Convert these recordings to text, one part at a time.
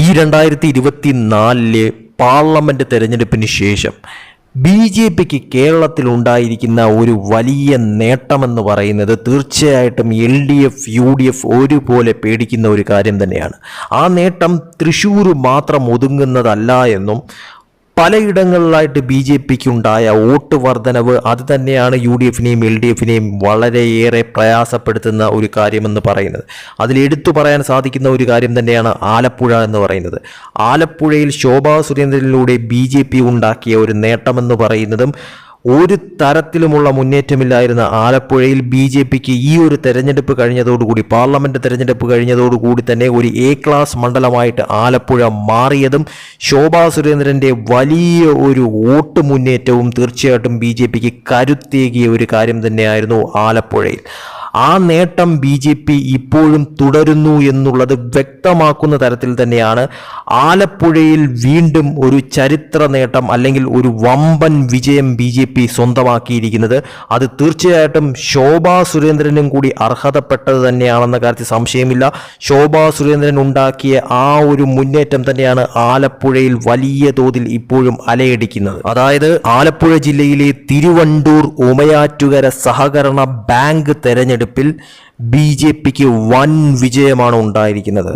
ഈ രണ്ടായിരത്തി ഇരുപത്തി നാലിലെ പാർലമെന്റ് തെരഞ്ഞെടുപ്പിന് ശേഷം ബി ജെ പിക്ക് കേരളത്തിൽ ഉണ്ടായിരിക്കുന്ന ഒരു വലിയ നേട്ടമെന്ന് പറയുന്നത് തീർച്ചയായിട്ടും L D F U D F ഒരുപോലെ പേടിക്കുന്ന ഒരു കാര്യം തന്നെയാണ്. ആ നേട്ടം തൃശ്ശൂർ മാത്രം ഒതുങ്ങുന്നതല്ല എന്നും പലയിടങ്ങളിലായിട്ട് ബി ജെ പിക്ക് ഉണ്ടായ വോട്ട് വർധനവ് അത് തന്നെയാണ് യു ഡി എഫിനെയും എൽ ഡി എഫിനെയും വളരെയേറെ പ്രയാസപ്പെടുത്തുന്ന ഒരു കാര്യമെന്ന് പറയുന്നത്. അതിൽ എടുത്തു പറയാൻ സാധിക്കുന്ന ഒരു കാര്യം തന്നെയാണ് ആലപ്പുഴ എന്ന് പറയുന്നത്. ആലപ്പുഴയിൽ ശോഭാ സുരേന്ദ്രനിലൂടെ ബി ജെ പി ഉണ്ടാക്കിയ ഒരു നേട്ടമെന്ന് പറയുന്നതും ഒരു തരത്തിലുമുള്ള മുന്നേറ്റമില്ലായിരുന്ന ആലപ്പുഴയിൽ ബി ജെ പിക്ക് ഈ ഒരു തെരഞ്ഞെടുപ്പ് കഴിഞ്ഞതോടുകൂടി പാർലമെന്റ് തെരഞ്ഞെടുപ്പ് കഴിഞ്ഞതോടുകൂടി തന്നെ ഒരു എ ക്ലാസ് മണ്ഡലമായിട്ട് ആലപ്പുഴ മാറിയതും ശോഭാ സുരേന്ദ്രന്റെ വലിയ ഒരു വോട്ട് മുന്നേറ്റവും തീർച്ചയായിട്ടും ബി ജെ പിക്ക് കരുത്തേകിയ ഒരു കാര്യം തന്നെയായിരുന്നു ആലപ്പുഴയിൽ. ആ നേട്ടം ബി ജെ പി ഇപ്പോഴും തുടരുന്നു എന്നുള്ളത് വ്യക്തമാക്കുന്ന തരത്തിൽ തന്നെയാണ് ആലപ്പുഴയിൽ വീണ്ടും ഒരു ചരിത്ര നേട്ടം അല്ലെങ്കിൽ ഒരു വമ്പൻ വിജയം ബി ജെ പി സ്വന്തമാക്കിയിരിക്കുന്നത്. അത് തീർച്ചയായിട്ടും ശോഭാ സുരേന്ദ്രനും കൂടി അർഹതപ്പെട്ടത് തന്നെയാണെന്ന കാര്യത്തിൽ സംശയമില്ല. ശോഭാ സുരേന്ദ്രൻ ഉണ്ടാക്കിയ ആ ഒരു മുന്നേറ്റം തന്നെയാണ് ആലപ്പുഴയിൽ വലിയ തോതിൽ ഇപ്പോഴും അലയടിക്കുന്നത്. അതായത് ആലപ്പുഴ ജില്ലയിലെ തിരുവണ്ടൂർ ഉമയാറ്റുകര സഹകരണ ബാങ്ക് തെരഞ്ഞെടുപ്പിൽ ബി ജെ പിക്ക് വൻ വിജയമാണ് ഉണ്ടായിരിക്കുന്നത്.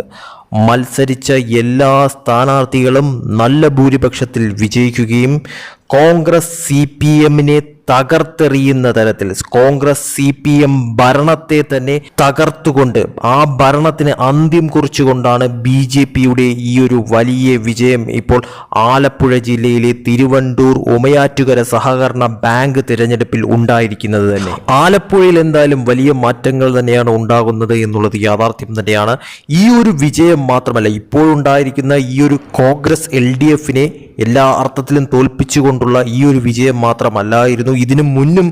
മത്സരിച്ച എല്ലാ സ്ഥാനാർത്ഥികളും നല്ല ഭൂരിപക്ഷത്തിൽ വിജയിക്കുകയും കോൺഗ്രസ് സി പി എമ്മിനെ തകർത്തെറിയുന്ന തരത്തിൽ കോൺഗ്രസ് സി പി എം ഭരണത്തെ തന്നെ തകർത്തുകൊണ്ട് ആ ഭരണത്തിന് അന്ത്യം കുറിച്ചുകൊണ്ടാണ് ബി ജെ പിയുടെ ഈ ഒരു വലിയ വിജയം ഇപ്പോൾ ആലപ്പുഴ ജില്ലയിലെ തിരുവണ്ടൂർ ഉമയാറ്റുകര സഹകരണ ബാങ്ക് തിരഞ്ഞെടുപ്പിൽ ഉണ്ടായിരിക്കുന്നത് തന്നെ. ആലപ്പുഴയിൽ എന്തായാലും വലിയ മാറ്റങ്ങൾ തന്നെയാണ് ഉണ്ടാകുന്നത് എന്നുള്ളത് യാഥാർത്ഥ്യം തന്നെയാണ്. ഈ ഒരു വിജയം മാത്രമല്ല ഇപ്പോഴുണ്ടായിരിക്കുന്ന ഈ ഒരു കോൺഗ്രസ് എൽ ഡി എഫിനെ എല്ലാ അർത്ഥത്തിലും തോൽപ്പിച്ചുകൊണ്ടുള്ള ഈ ഒരു വിജയം മാത്രമല്ലായിരുന്നു. ഇതിനു മുന്നും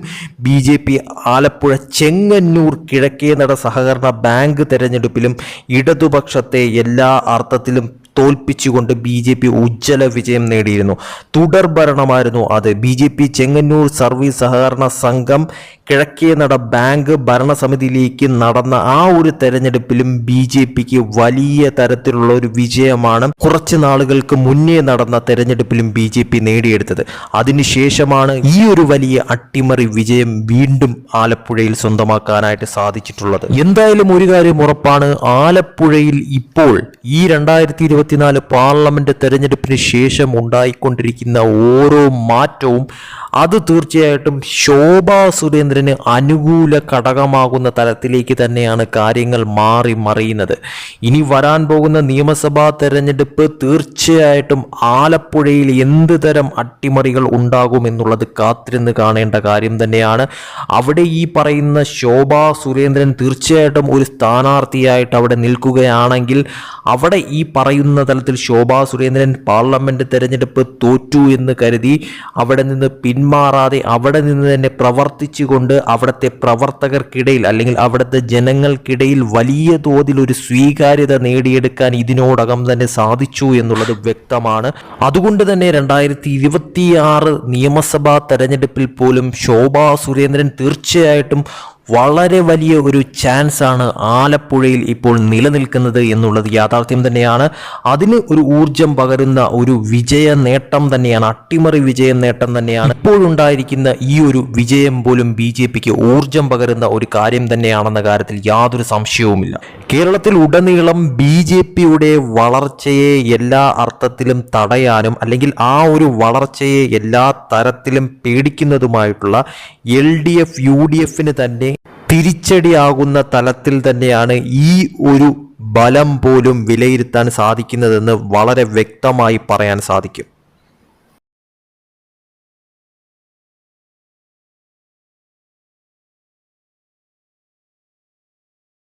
B J P Alappuzha Chengannur Kizhakkenada സഹകരണ ബാങ്ക് തെരഞ്ഞെടുപ്പിലും ഇടതുപക്ഷത്തെ എല്ലാ അർത്ഥത്തിലും തോൽപ്പിച്ചുകൊണ്ട് ബി ജെ പി ഉജ്ജ്വല വിജയം നേടിയിരുന്നു. തുടർ ഭരണമായിരുന്നു അത്. B J P Chengannur service സഹകരണ സംഘം കിഴക്കേനട ബാങ്ക് ഭരണസമിതിയിലേക്ക് നടന്ന ആ ഒരു തെരഞ്ഞെടുപ്പിലും ബി ജെ പിക്ക് വലിയ തരത്തിലുള്ള ഒരു വിജയമാണ് കുറച്ച് നാളുകൾക്ക് മുന്നേ നടന്ന തെരഞ്ഞെടുപ്പിലും ബി ജെ പി നേടിയെടുത്തത്. അതിനുശേഷമാണ് ഈ ഒരു വലിയ അട്ടിമറി വിജയം വീണ്ടും ആലപ്പുഴയിൽ സ്വന്തമാക്കാനായിട്ട് സാധിച്ചിട്ടുള്ളത്. എന്തായാലും ഒരു കാര്യം ഉറപ്പാണ്. ആലപ്പുഴയിൽ ഇപ്പോൾ ഈ രണ്ടായിരത്തി ഇരുപത്തിനാല് പാർലമെന്റ് തെരഞ്ഞെടുപ്പിന് ശേഷം ഉണ്ടായിക്കൊണ്ടിരിക്കുന്ന ഓരോ മാറ്റവും അത് തീർച്ചയായിട്ടും ശോഭാ സുരേന്ദ്രന് അനുകൂല ഘടകമാകുന്ന തലത്തിലേക്ക് തന്നെയാണ് കാര്യങ്ങൾ മാറി മറിയുന്നത്. ഇനി വരാൻ പോകുന്ന നിയമസഭാ തെരഞ്ഞെടുപ്പ് തീർച്ചയായിട്ടും ആലപ്പുഴയിൽ എന്ത് തരം അട്ടിമറികൾ ഉണ്ടാകുമെന്നുള്ളത് കാത്തിരുന്ന് കാണേണ്ട കാര്യം തന്നെയാണ്. അവിടെ ഈ പറയുന്ന ശോഭാ സുരേന്ദ്രൻ തീർച്ചയായിട്ടും ഒരു സ്ഥാനാർത്ഥിയായിട്ട് അവിടെ നിൽക്കുകയാണെങ്കിൽ അവിടെ ഈ പറയുന്ന തലത്തിൽ ശോഭാ സുരേന്ദ്രൻ പാർലമെന്റ് തെരഞ്ഞെടുപ്പ് തോറ്റു എന്ന് കരുതി അവിടെ നിന്ന് പിന്മാറാതെ അവിടെ നിന്ന് തന്നെ പ്രവർത്തിച്ചുകൊണ്ട് അവിടുത്തെ പ്രവർത്തകർക്കിടയിൽ അല്ലെങ്കിൽ അവിടുത്തെ ജനങ്ങൾക്കിടയിൽ വലിയ തോതിൽ ഒരു സ്വീകാര്യത നേടിയെടുക്കാൻ ഇതിനോടകം തന്നെ സാധിച്ചു എന്നുള്ളത് വ്യക്തമാണ്. അതുകൊണ്ട് തന്നെ രണ്ടായിരത്തി ഇരുപത്തിയാറ് നിയമസഭാ തെരഞ്ഞെടുപ്പിൽ പോലും ശോഭാ സുരേന്ദ്രൻ തീർച്ചയായിട്ടും വളരെ വലിയ ഒരു ചാൻസ് ആണ് ആലപ്പുഴയിൽ ഇപ്പോൾ നിലനിൽക്കുന്നത് എന്നുള്ളത് യാഥാർത്ഥ്യം തന്നെയാണ്. അതിന് ഒരു ഊർജം പകരുന്ന ഒരു വിജയ നേട്ടം തന്നെയാണ് അട്ടിമറി വിജയ നേട്ടം തന്നെയാണ്. ഇപ്പോഴുണ്ടായിരിക്കുന്ന ഈ ഒരു വിജയം പോലും ബി ജെ പിക്ക് ഊർജം പകരുന്ന ഒരു കാര്യം തന്നെയാണെന്ന കാര്യത്തിൽ യാതൊരു സംശയവുമില്ല. കേരളത്തിൽ ഉടനീളം ബി ജെ പിയുടെ വളർച്ചയെ എല്ലാ അർത്ഥത്തിലും തടയാനും അല്ലെങ്കിൽ ആ ഒരു വളർച്ചയെ എല്ലാ തരത്തിലും പേടിക്കുന്നതുമായിട്ടുള്ള L D F U D എഫിന് തന്നെ തിരിച്ചടിയാകുന്ന തലത്തിൽ തന്നെയാണ് ഈ ഒരു ബലം പോലും വിലയിരുത്താൻ സാധിക്കുന്നതെന്ന് വളരെ വ്യക്തമായി പറയാൻ സാധിക്കും.